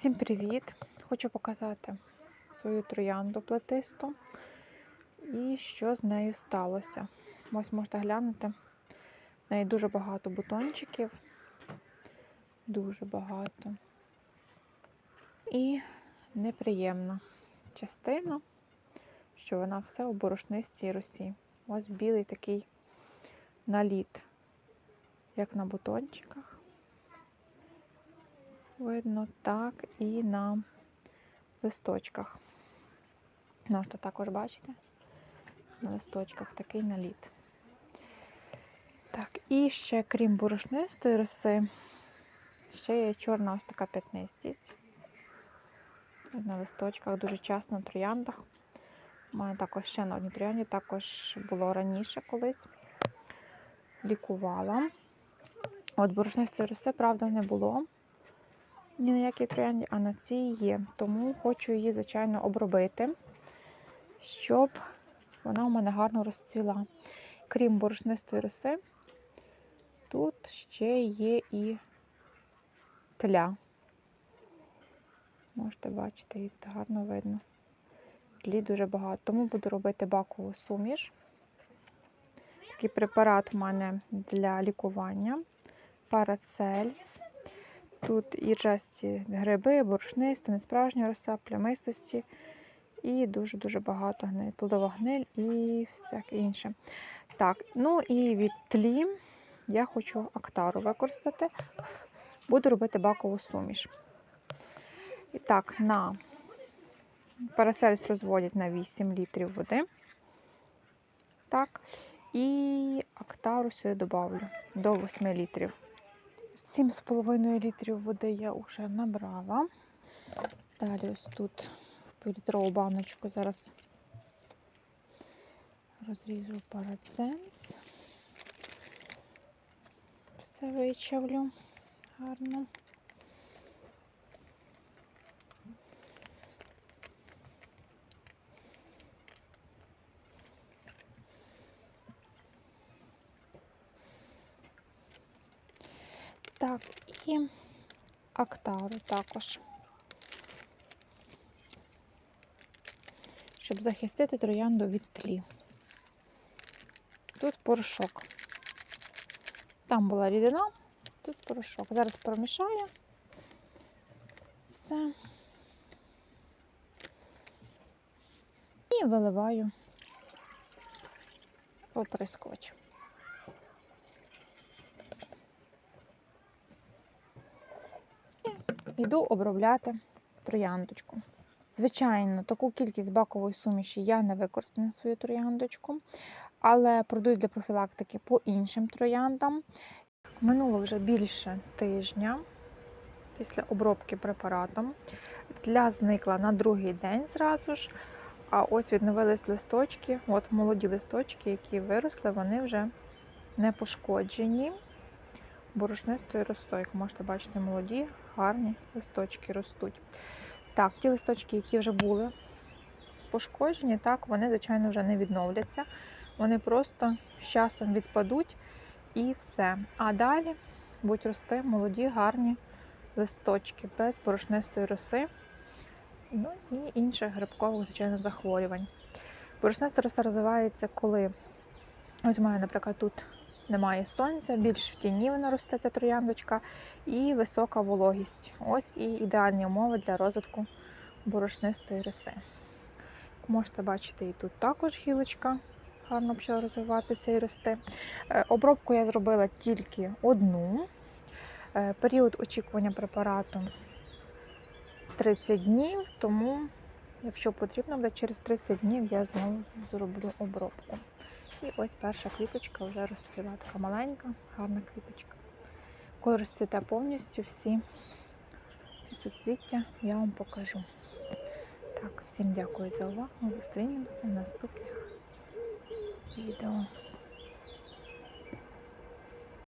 Всім привіт! Хочу показати свою троянду плетисту і що з нею сталося. Ось можете глянути. В неї дуже багато бутончиків, дуже багато. І неприємна частина, що вона все у борошнистій росі. Ось білий такий наліт, як на бутончиках. Видно так і на листочках. Можете також бачити, на листочках такий наліт. Так, і ще, крім борошнистої роси, ще є чорна ось така п'ятнистість. На листочках дуже часто на трояндах. У мене також ще на одній троянді, також було раніше колись. Лікувала. От борошнистої роси, правда, не було ні на якій троянді, а на цій є. Тому хочу її, звичайно, обробити, щоб вона у мене гарно розцвіла. Крім борошнистої роси, тут ще є і тля. Можете бачити, її гарно видно. Тлі дуже багато. Тому буду робити бакову суміш. Такий препарат в мене для лікування. Парацельс. Тут і ржасті гриби, борошниста, несправжня роса, плямистості і дуже-дуже багато гниль, плодова гниль і всяке інше. Так, ну і від тлі я хочу актару використати. Буду робити бакову суміш. І так, на парасельс розводять на 8 літрів води. Так, і актару сюди додавлю до 8 літрів. 7,5 літрів води я вже набрала. Далі ось тут в півлітрову баночку зараз розріжу параценс. Все вичавлю гарно. Так, і актару також. Щоб захистити троянду від тлі. Тут порошок. Там була рідина, тут порошок. Зараз промішаю все. І виливаю оприскоч. Йду обробляти трояндочку. Звичайно, таку кількість бакової суміші я не використаю на свою трояндочку, але продаю для профілактики по іншим трояндам. Минуло вже більше тижня після обробки препаратом. Тля зникла на другий день зразу ж. А ось відновились листочки. От молоді листочки, які виросли, вони вже не пошкоджені борошнистою ростою. Як можете бачити, молоді, гарні листочки ростуть. Так, ті листочки, які вже були пошкоджені, так, вони, звичайно, вже не відновляться. Вони просто з часом відпадуть і все. А далі будуть рости молоді, гарні листочки без борошнистої роси, ну і інших грибкових, звичайно, захворювань. Борошниста роса розвивається, коли, ось мене, наприклад, тут немає сонця, більш в тіні вона росте ця трояндочка і висока вологість. Ось і ідеальні умови для розвитку борошнистої роси. Можете бачити, і тут також гілочка гарно почала розвиватися і рости. Е, обробку я зробила тільки одну. Е, період очікування препарату 30 днів, тому, якщо потрібно буде, через 30 днів я знову зроблю обробку. І ось перша квіточка вже розцвіла, така маленька, гарна квіточка. Коли розцвіте повністю всі ці суцвіття, я вам покажу. Так, всім дякую за увагу. Зустрінемося в наступних відео.